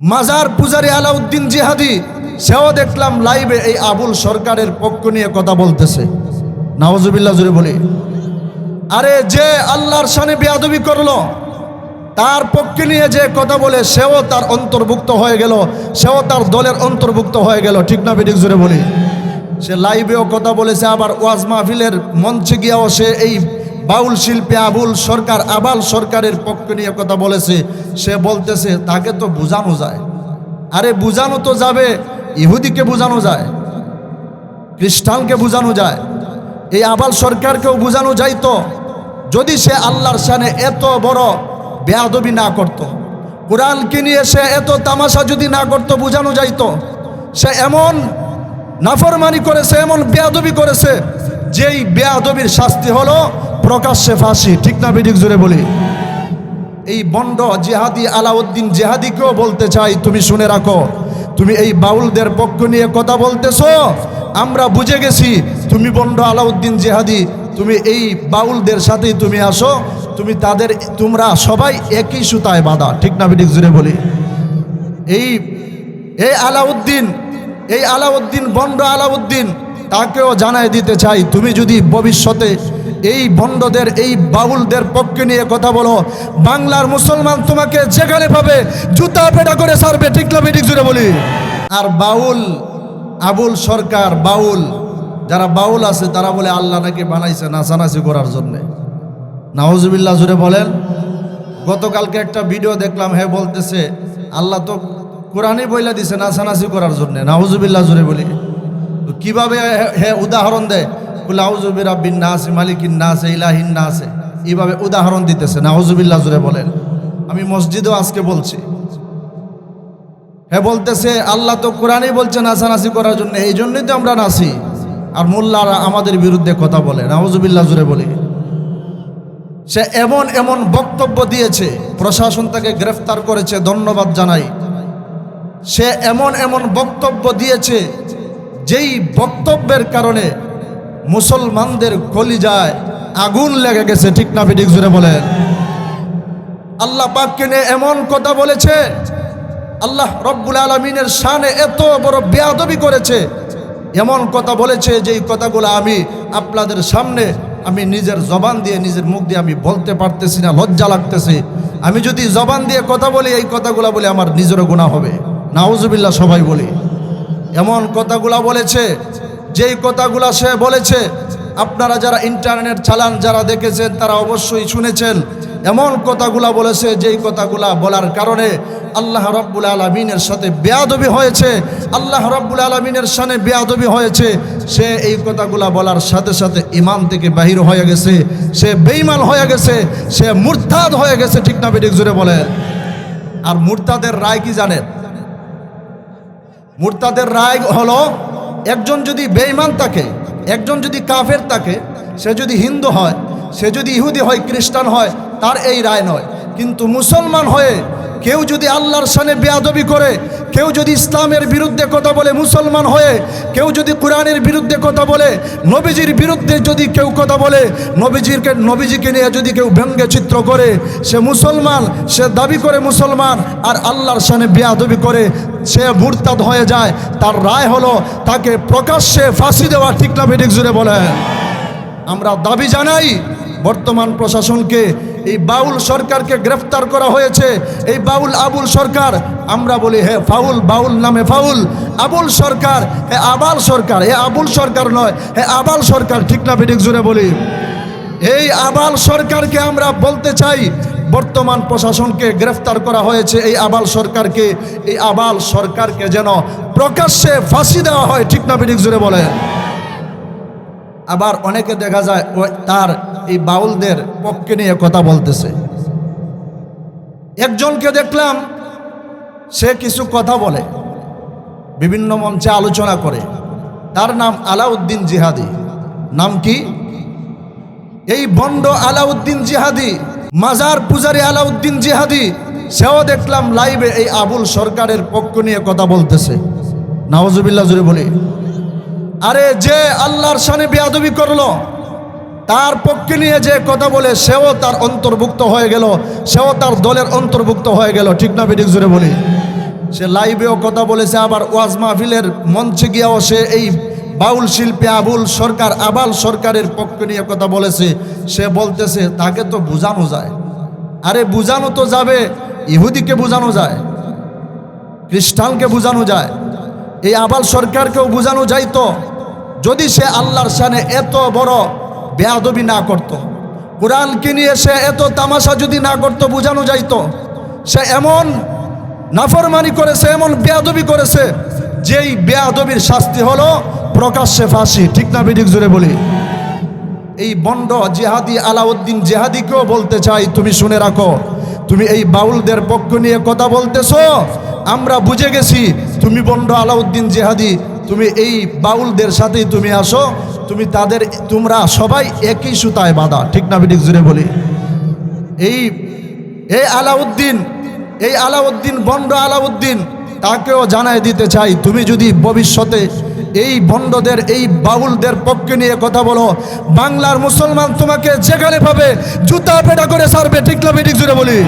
মাজার পূজারি আলাউদ্দিন জিহাদি, সেও দেখলাম লাইভে এই আবুল সরকারের পক্ষ নিয়ে কথা বলতেছে। নওয়াজুবিল্লাহ জুড়ে বলি। আরে যে আল্লাহর সানে বেয়াদবি করল, তার পক্ষে নিয়ে যে কথা বলে, সেও তার অন্তর্ভুক্ত হয়ে গেল, সেও তার দলের অন্তর্ভুক্ত হয়ে গেল। ঠিক না বেদিক জুড়ে বলি। সে লাইভেও কথা বলেছে, আবার ওয়াজ মাহফিলের মঞ্চে গিয়েও সে এই বাউল শিল্পী আবুল সরকার আবাল সরকারের পক্ষে নিয়ে কথা বলেছে। সে বলতেছে, তাকে তো বোঝানো যায়। আরে, বোঝানো তো যাবে। ইহুদিকে বোঝানো যায়, খ্রিস্টানকে বোঝানো যায়। এই আবাল সরকারকেও বোঝানো যাইতো যদি সে আল্লাহর সানে এত বড় বেয়াদবি না করত। কোরআনকে নিয়ে সে এত তামাশা যদি না করত, বোঝানো যাইতো। সে এমন নাফরমানি করেছে, এমন বেয়াদবি করেছে, যেই বেয়াদবির শাস্তি হলো প্রকাশ্যে ফাঁসি, ঠিক না বিদিক জুড়ে বলি। এই বন্ড জেহাদি আলাউদ্দিন জেহাদিকেও বলতে চাই, তুমি শুনে রাখো। তুমি এই বাউলদের পক্ষ নিয়ে কথা বলতেছো, আমরা বুঝে গেছি তুমি বন্ড আলাউদ্দিন জেহাদি। তুমি এই বাউলদের সাথেই তুমি আসো, তুমি তাদের, তোমরা সবাই একই সুতায় বাঁধা, ঠিক না বিদিক জুড়ে বলি। এই এই আলাউদ্দিন এই আলাউদ্দিন, বন্ড আলাউদ্দিন, তাকেও জানাই দিতে চাই, তুমি যদি ভবিষ্যতে এই বন্ডদের এই বাউলদের পক্ষে নিয়ে কথা বলো। বাংলার মুসলমান তোমাকে যেখানে পাবে, জুতা পেটা করে সারবে, ঠিক না ঠিক জুড়ে বলি। আর বাউল, আবুল সরকার বাউল, যারা বাউল আছে, তারা বলে আল্লাহ নাকি বানাইছে নাচানাচি করার জন্যে। নাওজুবিল্লাহ জুড়ে বলেন। গতকালকে একটা ভিডিও দেখলাম হ্যাঁ বলতেছে, আল্লাহ তো কোরআনই বইলা দিছে নাচানাচি করার জন্যে। নাউজুবিল্লাহ জুড়ে বলি। কীভাবে হে- হে উদাহরণ দেয়? ইলাহিন এইভাবে উদাহরণ দিতেছে, নাউজুবিল্লাহ জুড়ে বলেন। আমি মসজিদেও আজকে বলছি। হে বলতেছে, আল্লাহ তো কোরআনই বলছে নাচানাচি করার জন্য, এই জন্যই তো আমরা নাসি আর মোল্লারা আমাদের বিরুদ্ধে কথা বলে, নাউজুবিল্লাহ জুড়ে বলি। সে এমন এমন বক্তব্য দিয়েছে, প্রশাসন তাকে গ্রেফতার করেছে, ধন্যবাদ জানাই। সে এমন এমন বক্তব্য দিয়েছে, যেই বক্তব্যের কারণে মুসলমানদের কলিজায় আগুন লেগে গেছে, ঠিক না বিদিক জুড়ে বলেন। আল্লাহ পাককে নিয়ে এমন কথা বলেছে, আল্লাহ রব্বুল আলমিনের শানে এত বড় বেয়াদবি করেছে, এমন কথা বলেছে যেই কথাগুলো আমি আপনাদের সামনে, আমি নিজের জবান দিয়ে, নিজের মুখ দিয়ে আমি বলতে পারতেছি না, লজ্জা লাগতেছে। আমি যদি জবান দিয়ে কথা বলি, এই কথাগুলো বলে আমার নিজেরও গুণা হবে। নাউজুবিল্লাহ সবাই বলি। এমন কথাগুলা বলেছে যেই কথাগুলা সে বলেছে, আপনারা যারা ইন্টারনেট চালান, যারা দেখেছেন, তারা অবশ্যই শুনেছেন। এমন কথাগুলা বলেছে, যেই কথাগুলা বলার কারণে আল্লাহ রব্বুল আলমিনের সাথে বেয়াদবি হয়েছে। আল্লাহ রব্বুল আলমিনের সামনে বেয়াদবি হয়েছে। সে এই কথাগুলা বলার সাথে সাথে ইমান থেকে বাহির হয়ে গেছে। সে বেইমান হয়ে গেছে। সে মুরতাদ হয়ে গেছে। ঠিক না বেডিক জুড়ে বলে আর মুরতাদের রায় কি জানেন? মুরতাদের রায় হলো একজন যদি বেঈমান থাকে, একজন যদি কাফের থাকে, সে যদি হিন্দু হয়, সে যদি ইহুদি হয়, খ্রিস্টান হয়, তার এই রায় নয়। কিন্তু মুসলমান হয়ে কেউ যদি আল্লাহর সানে বেয়াদবি করে, কেউ যদি ইসলামের বিরুদ্ধে কথা বলে মুসলমান হয়ে, কেউ যদি কোরআনের বিরুদ্ধে কথা বলে, নবীজির বিরুদ্ধে যদি কেউ কথা বলে, নবীজিরকে, নবীজিকে নিয়ে যদি কেউ ব্যঙ্গে চিত্র করে, সে মুসলমান, সে দাবি করে মুসলমান, আর আল্লাহর সানে বেয়াদবি করে, সে মুরতাদ হয়ে যায়, তার রায় হলো তাকে প্রকাশ্যে ফাঁসি দেওয়া, ঠিক না বেডিক জুড়ে বলে আমরা দাবি জানাই বর্তমান প্রশাসনকে, এই বাউল সরকারকে গ্রেফতার করা হয়েছে। এই বাউল আবুল সরকার, আমরা বলি হে ফাউল, বাউল নামে ফাউল। আবুল সরকার, হে আবাল সরকার, হে আবুল সরকার নয়, হে আবাল সরকার, ঠিক না বেডিক জুড়ে বলি। এই আবাল সরকারকে আমরা বলতে চাই, বর্তমান প্রশাসনকে গ্রেফতার করা হয়েছে এই আবাল সরকারকে। এই আবাল সরকারকে যেন প্রকাশ্যে ফাঁসি দেওয়া হয়, ঠিক না বেডিক জুড়ে বলেন। আবার অনেকে দেখা যায় তার এই বাউলদের পক্ষে নিয়ে কথা বলতেছে। একজনকে দেখলাম, সে কিছু কথা বলে, বিভিন্ন মঞ্চে আলোচনা করে। তার নাম আলাউদ্দিন জিহাদি। নাম কি? এই বন্ড আলাউদ্দিন জিহাদি, মাজার পূজারি আলাউদ্দিন জিহাদি, সেও দেখলাম লাইভে এই আবুল সরকারের পক্ষ নিয়ে কথা বলতেছে। নওয়াজুবিল্লাহ জুড়ে বলি। আরে যে আল্লাহর সানে বেয়াদবি করল, তার পক্ষে নিয়ে যে কথা বলে, সেও তার অন্তর্ভুক্ত হয়ে গেল, সেও তার দলের অন্তর্ভুক্ত হয়ে গেল। ঠিক না বেডিক জুড়ে বলি? সে লাইভেও কথা বলেছে, আবার ওয়াজ মাহফিলের মঞ্চে গিয়েও সে এই বাউল শিল্পী আবুল সরকার, আবাল সরকারের পক্ষ নিয়ে কথা বলেছে। সে বলতেছে, তাকে তো বোঝানো যায়। আরে বোঝানো তো যাবে, ইহুদিকে বোঝানো যায়, খ্রিস্টানকে বোঝানো যায়। এই আবাল সরকারকেও বোঝানো যাইতো, যদি সে আল্লাহর সানে এত বড় বেয়াদবি না করত। কোরআনকে নিয়ে সে এত তামাশা যদি না করত, বোঝানো যাইত, সে এমন নাফরমানি করেছে, এমন বেয়াদবি করেছে, যেই বেয়াদবির শাস্তি হলো প্রকাশ্যে ফাঁসি ঠিক না বেদিক জুড়ে বলি এই বন্ড জেহাদি আলাউদ্দিন জেহাদিকেও বলতে চাই, তুমি শুনে রাখো, তুমি এই বাউলদের পক্ষ নিয়ে কথা বলতেছো, আমরা বুঝে গেছি তুমি বন্ড আলাউদ্দিন জেহাদি, তুমি এই বাউলদের সাথেই তুমি আসো, তুমি তাদের, তোমরা সবাই একই সুতায় বাঁধা। ঠিক না বিদিক জুড়ে বলি? এই এই আলাউদ্দিন এই আলাউদ্দিন বন্ড আলাউদ্দিন, তাকেও জানাই দিতে চাই, তুমি যদি ভবিষ্যতে এই বন্ডদের এই বাউলদের পক্ষে নিয়ে কথা বলো, বাংলার মুসলমান তোমাকে যেখানে পাবে, জুতা পেটা করে সারবে, ঠিক না বেঠিক জুড়ে বলি?